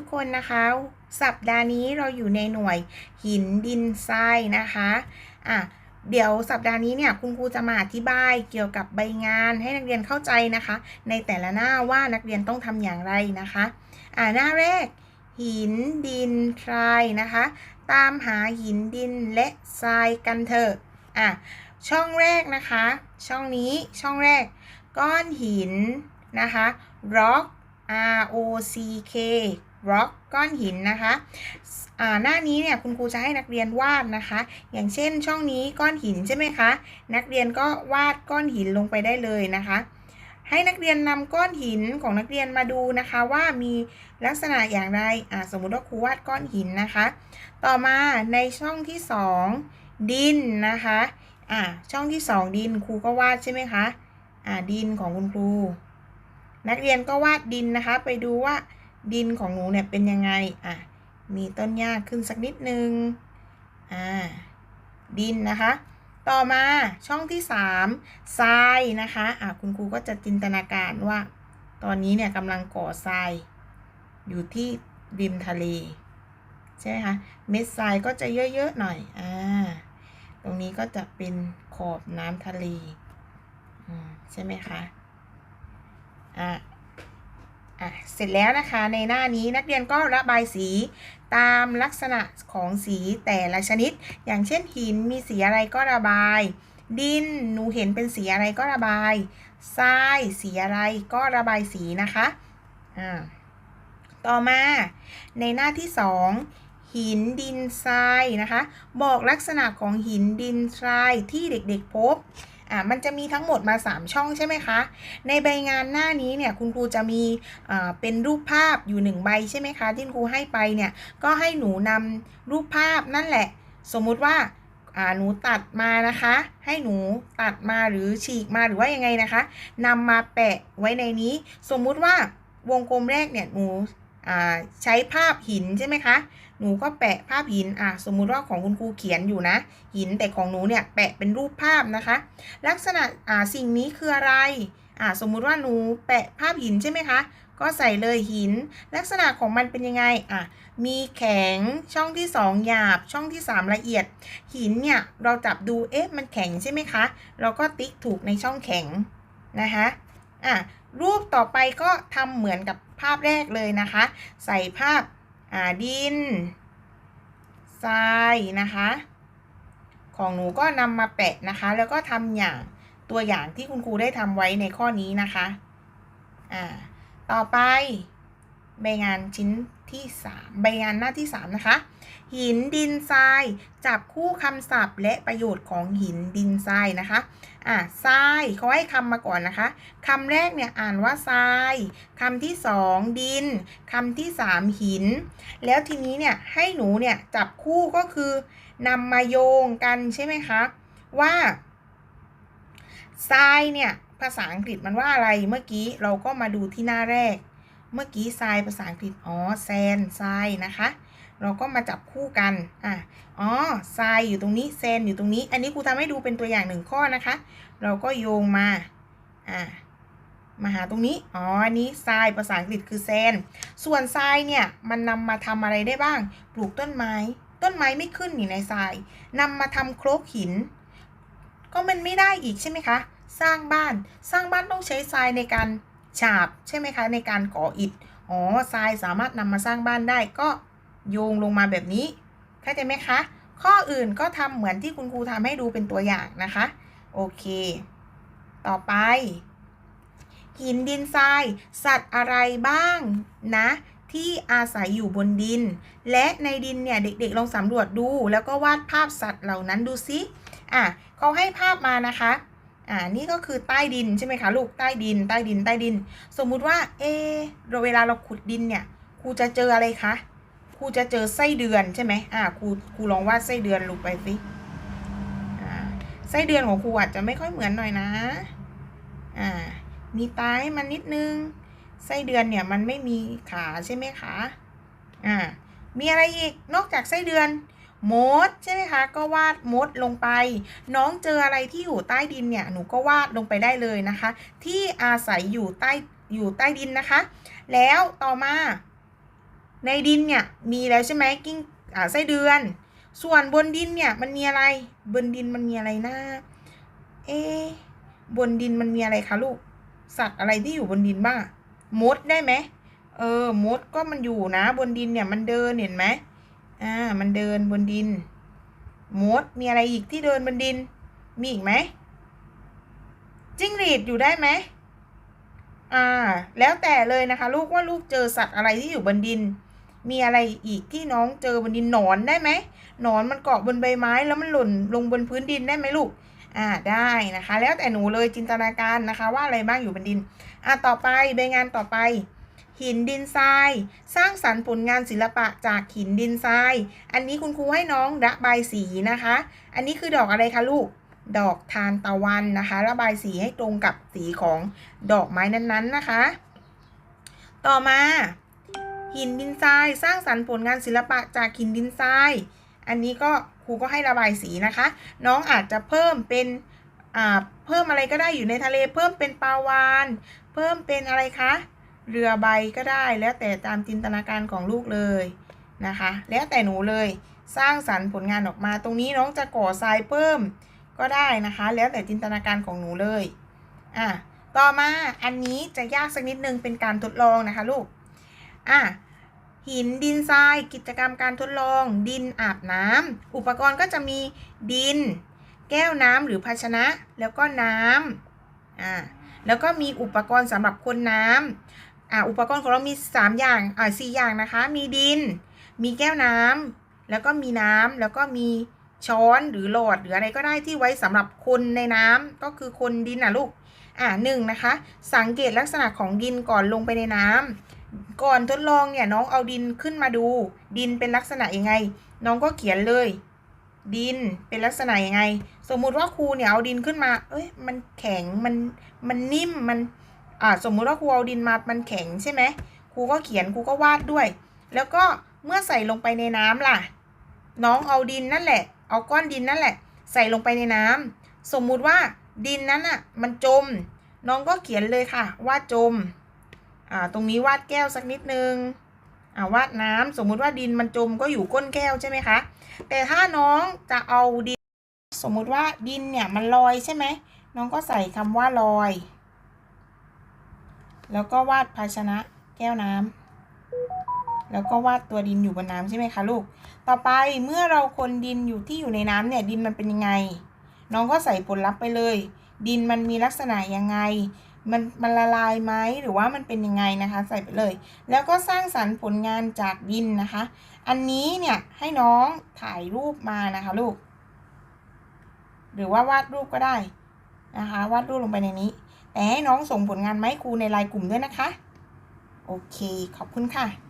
ทุกคนนะคะ สัปดาห์นี้เราอยู่ในหน่วยหินดินทรายนะคะอะเดี๋ยวสัปดาห์นี้เนี่ยคุณครูจะมาอธิบายเกี่ยวกับใบงานให้นักเรียนเข้าใจนะคะ ในแต่ละหน้าว่านักเรียนต้องทำอย่างไรนะคะอ่าหน้าแรก หินดินทรายนะคะ ตามหาหินดินและทรายกันเถอะอะช่องแรกนะคะ ช่องนี้ช่องแรก ก้อนหินนะคะ rock R O C K rock ก้อนหินนะคะอ่าหน้านี้เนี่ยคุณครูจะให้นักเรียนวาดนะคะ อย่างเช่นช่องนี้ก้อนหินใช่ไหมคะ นักเรียนก็วาดก้อนหินลงไปได้เลยนะคะ ให้นักเรียนนำก้อนหินของนักเรียนมาดูนะคะว่ามีลักษณะอย่างไรอ่าสมมุติว่าครูวาดก้อนหินนะคะ ต่อมาในช่องที่ 2 ดินนะคะอ่าช่องที่ 2 ดินครูก็วาดใช่ไหมคะอ่าดินของคุณครู นักเรียนก็วาดดินนะคะ ไปดูว่า ดินของหนูเนี่ยเป็นยังไง อะ มีต้นหญ้าขึ้นสักนิดนึง อ่า ดินนะคะ ต่อมาช่องที่สามทรายนะคะ อะคุณครูก็จะจินตนาการว่า ตอนนี้เนี่ยกำลังก่อทราย อยู่ที่ริมทะเล ใช่ไหมคะ เม็ดทรายก็จะเยอะๆหน่อย อ่า ตรงนี้ก็จะเป็นขอบน้ำทะเล ใช่ไหมคะ อะ อะเสร็จแล้วนะคะในหน้านี้นักเรียนก็ระบายสีตามลักษณะของสีแต่ละชนิด อย่างเช่นหินมีสีอะไรก็ระบาย ดินหนูเห็นเป็นสีอะไรก็ระบายทรายสีอะไรก็ระบายสีนะคะอ่าต่อมาในหน้าที่สองหินดินทรายนะคะ บอกลักษณะของหินดินทรายที่เด็กๆพบ อ่ามันจะมีทั้งหมดมา 3 ช่องใช่ไหมคะ ในใบงานหน้านี้เนี่ยคุณครูจะมีอ่าเป็นรูปภาพอยู่หนึ่งใบใช่ไหมคะที่ครูให้ไปเนี่ยก็ให้หนูนำรูปภาพนั่นแหละ สมมุติว่าอ่าหนูตัดมานะคะ ให้หนูตัดมาหรือฉีกมาหรือว่ายังไงนะคะนำมาแปะไว้ในนี้ สมมุติว่าวงกลมแรกเนี่ยหนู ใช้ภาพหินใช่ไหมคะ หนูก็แปะภาพหินอะสมมุติว่าของคุณครูเขียนอยู่นะ หินแต่ของหนูเนี่ยแปะเป็นรูปภาพนะคะ ลักษณะอ่าสิ่งนี้คืออะไรอ่าสมมุติว่าหนูแปะภาพหินใช่ไหมคะ ก็ใส่เลยหิน ลักษณะของมันเป็นยังไงอะมีแข็งช่องที่ 2 หยาบช่องที่ 3 ละเอียด หินเนี่ยเราจับดูเอ๊ะมันแข็งใช่ไหมคะ เราก็ติ๊กถูกในช่องแข็งนะคะอะ รูปต่อไปก็ทำเหมือนกับภาพแรกเลยนะคะ ใส่ภาพอ่าดินทรายนะคะ ของหนูก็นำมาแปะนะคะ แล้วก็ทำอย่างตัวอย่างที่คุณครูได้ทำไว้ในข้อนี้นะคะ อ่า ต่อไปใบงานชิ้น ที่ 3 ใบงานหน้าที่ 3 นะคะ หินดินทราย จับคู่คำศัพท์ และประโยชน์ของหินดินทรายนะคะอ่าทรายเขาให้คำมาก่อนนะคะคำแรกเนี่ยอ่านว่าทรายคำที่สองดินคำที่สามหิน แล้วทีนี้เนี่ยให้หนูเนี่ยจับคู่ก็คือนำมาโยงกันใช่ไหมคะ ว่าทรายเนี่ยภาษาอังกฤษมันว่าอะไรเมื่อกี้เราก็มาดูที่หน้าแรก เมื่อกี้ทรายภาษาอังกฤษอ๋อแซนทรายนะคะ เราก็มาจับคู่กันอะอ๋อทรายอยู่ตรงนี้เซนอยู่ตรงนี้ อันนี้ครูทำให้ดูเป็นตัวอย่างหนึ่งข้อนะคะ เราก็โยงมาอะมาหาตรงนี้อ๋ออันนี้ทรายภาษาอังกฤษคือแซนส่วนทรายเนี่ยมันนำมาทำอะไรได้บ้าง ปลูกต้นไม้ ต้นไม้ไม่ขึ้นนี่ในทรายนำมาทำโครกหิน ก็มันไม่ได้อีกใช่ไหมคะสร้างบ้านสร้างบ้านต้องใช้ทรายในการ ฉาบใช่ไหมคะในการก่ออิฐอ๋อทรายสามารถนำมาสร้างบ้านได้ก็โยงลงมาแบบนี้เข้าใจไหมคะข้ออื่นก็ทำเหมือนที่คุณครูทำให้ดูเป็นตัวอย่างนะคะ โอเค ต่อไป หินดินทราย สัตว์อะไรบ้างนะ ที่อาศัยอยู่บนดิน และในดินเนี่ยเด็กๆลองสำรวจดู แล้วก็วาดภาพสัตว์เหล่านั้นดูซิอะเขาให้ภาพมานะคะ อ่านี่ก็คือใต้ดินใช่ไหมคะลูกใต้ดิน ใต้ดินใต้ดิน สมมุติว่าเออเราเวลาเราขุดดินเนี่ยครูจะเจออะไรคะครูจะเจอไส้เดือนใช่ไหมอ่าครูครูลองวาดไส้เดือนลงไปสิอ่าไส้เดือนของครูอาจจะไม่ค่อยเหมือนหน่อยนะอ่ามีตาให้มันนิดนึงไส้เดือนเนี่ยมันไม่มีขาใช่ไหมคะอ่ามีอะไรอีกนอกจากไส้เดือน มดใช่ไหมคะ ก็วาดมดลงไป น้องเจออะไรที่อยู่ใต้ดินเนี่ยหนูก็วาดลงไปได้เลยนะคะ ที่อาศัยอยู่ใต้อยู่ใต้ดินนะคะ แล้วต่อมาในดินเนี่ยมีแล้วใช่ไหมกิ้งอ่าไส้เดือน ส่วนบนดินเนี่ยมันมีอะไร บนดินมันมีอะไรนะเอบนดินมันมีอะไรคะลูก สัตว์อะไรที่อยู่บนดินบ้างมดได้ไหมเออมดก็มันอยู่นะ บนดินเนี่ยมันเดินเห็นไหม อ่า มันเดินบนดินมดมีอะไรอีกที่เดินบนดิน มีอีกไหมจิ้งหรีดอยู่ได้ไหมอ่า แล้วแต่เลยนะคะ ลูกว่าลูกเจอสัตว์อะไรที่อยู่บนดิน มีอะไรอีกที่น้องเจอบนดินหนอนได้ไหมหนอนมันเกาะบนใบไม้แล้วมันหล่นลงบนพื้นดินได้ไหมลูก อ่าได้นะคะ แล้วแต่หนูเลยจินตนาการนะคะ ว่าอะไรบ้างอยู่บนดิน อ่าต่อไปใบงานต่อไป หินดินทราย สร้างสรรค์ผลงานศิลปะจากหินดินทราย อันนี้คุณครูให้น้องระบายสีนะคะ อันนี้คือดอกอะไรคะลูก ดอกทานตะวันนะคะ ระบายสีให้ตรงกับสีของดอกไม้นั้นๆนะคะ ต่อมา หินดินทราย สร้างสรรค์ผลงานศิลปะจากหินดินทราย อันนี้ก็ครูก็ให้ระบายสีนะคะ น้องอาจจะเพิ่มเป็นอ่าเพิ่มอะไรก็ได้อยู่ในทะเล เพิ่มเป็นปลาวาน เพิ่มเป็นอะไรคะ เรือใบก็ได้แล้วแต่ตามจินตนาการของลูกเลยนะคะ แล้วแต่หนูเลยสร้างสรรค์ผลงานออกมา ตรงนี้น้องจะก่อทรายเพิ่มก็ได้นะคะ แล้วแต่จินตนาการของหนูเลยอะต่อมาอันนี้จะยากสักนิดนึงเป็นการทดลองนะคะลูกอะหินดินทรายกิจกรรมการทดลอง ดินอาบน้ำอุปกรณ์ก็จะมีดิน แก้วน้ำหรือภาชนะ แล้วก็น้ำอ่าแล้วก็มีอุปกรณ์สำหรับคนน้ำ อ่าอุปกรณ์ของเรามี 3 อย่างอ่าสอย่างนะคะ มีดิน มีแก้วน้ำแล้วก็มีน้ำแล้วก็มีช้อนหรือหลอดหรืออะไรก็ได้ที่ไว้สำหรับคนในน้ำก็คือคนดินน่ะลูกอ่าหนึ่งนะคะ สังเกตลักษณะของดินก่อนลงไปในน้ำก่อนทดลองเนี่ยน้องเอาดินขึ้นมาดู ดินเป็นลักษณะยังไง น้องก็เขียนเลย ดินเป็นลักษณะยังไง สมมุติว่าครูเนี่ยเอาดินขึ้นมา เอ้ยมันแข็งมันมันนิ่มมัน อ่าสมมุติว่าครูเอาดินมามันแข็งใช่ไหมครูก็เขียนครูก็วาดด้วย แล้วก็เมื่อใส่ลงไปในน้ำล่ะ น้องเอาดินนั่นแหละ เอาก้อนดินนั่นแหละ ใส่ลงไปในน้ำสมมุติว่าดินนั้นอะมันจม น้องก็เขียนเลยค่ะ ว่าจมอ่าตรงนี้วาดแก้วสักนิดนึงอ่าวาดน้ำสมมุติว่าดินมันจมก็อยู่ก้นแก้วใช่ไหมคะ แต่ถ้าน้องจะเอาดิน สมมุติว่าดินเนี่ยมันลอยใช่ไหมน้องก็ใส่คำว่าลอย แล้วก็วาดภาชนะแก้วน้ำแล้วก็วาดตัวดินอยู่บนน้ำใช่ไหมคะลูก ต่อไปเมื่อเราคนดินอยู่ที่อยู่ในน้ำเนี่ยดินมันเป็นยังไง น้องก็ใส่ผลลัพธ์ไปเลย ดินมันมีลักษณะยังไง มันมันละลายไหมหรือว่ามันเป็นยังไงนะคะ ใส่ไปเลย แล้วก็สร้างสรรค์ผลงานจากดินนะคะ อันนี้เนี่ยให้น้องถ่ายรูปมานะคะลูก หรือว่าวาดรูปก็ได้นะคะ วาดรูปลงไปในนี้ แต่ให้น้องส่งผลงานมาให้ครูในไลน์กลุ่มด้วยนะคะ โอเค ขอบคุณค่ะ